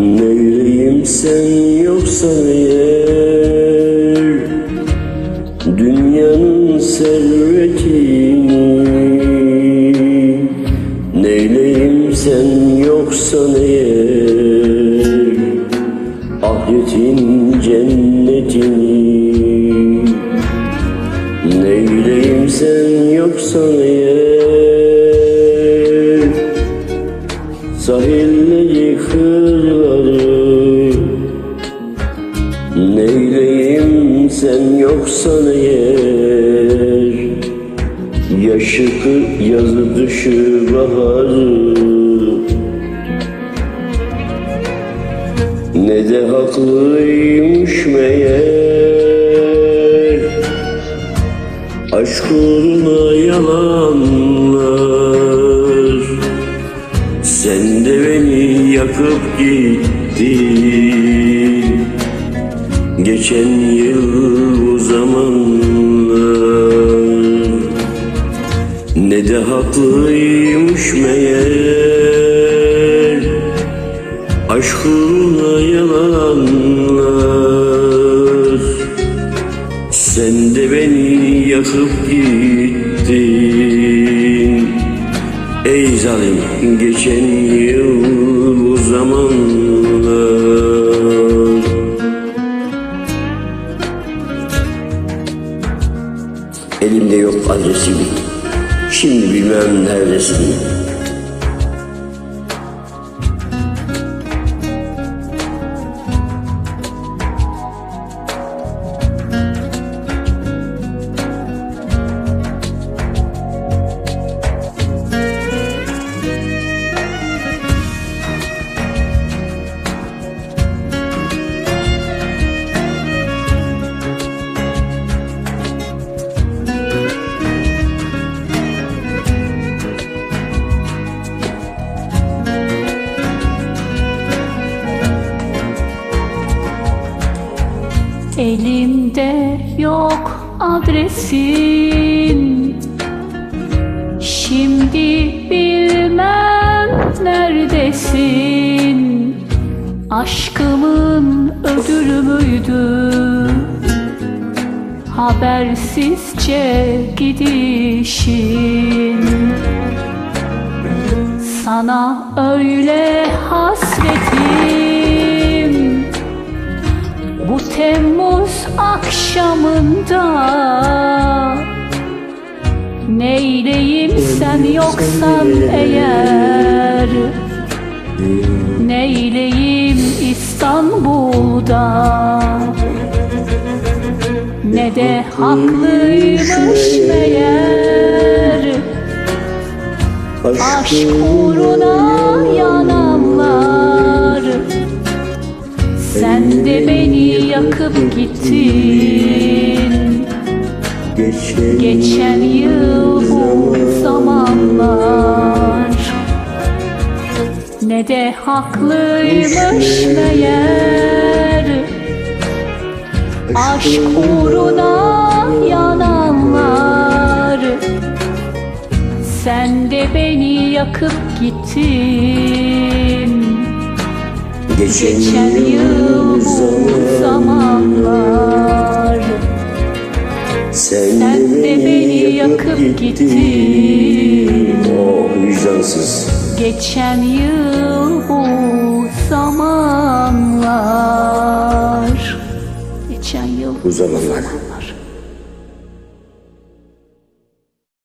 Neyleyim sen yoksan eğer? Dünyanın servetini Neyleyim sen yoksan eğer? Ahiretin cennetini Neyleyim sen yoksan eğer yoksan eğer Yaşı kır yazı dışı baharı. Ne de haklıymış meğer. Aşk uğruna yalanlar. Sen de beni yakıp gittin. Geçen yıl zamanlar. Ne de haklıymış meğer. Aşk uğruna yalanlar. Sen de beni yakıp gittin. Ey zalim geçen yıl bu zamanlar Şimdi bilmem neredesin Elimde yok adresin. Şimdi bilmem neredesin. Aşkımın ödülü müydü? Habersizce gidişin. Sana öyle hasretim akşamında Neyleyim sen yoksan eğer? Neyleyim İstanbul'da? Ne de haklıymış meğer. Aşk uğruna yananlar. Sen de beni yakıp gittin Geçen, yıl bu zamanlar Ne de haklıymış meğer. Aşk uğruna yananlar. Sen de beni yakıp gittin. Geçen, Geçen yıl bu zamanlar Sen de beni yakıp gittin. Oh vicdansız. Geçen yıl bu zamanlar. Geçen yıl. Bu zamanlar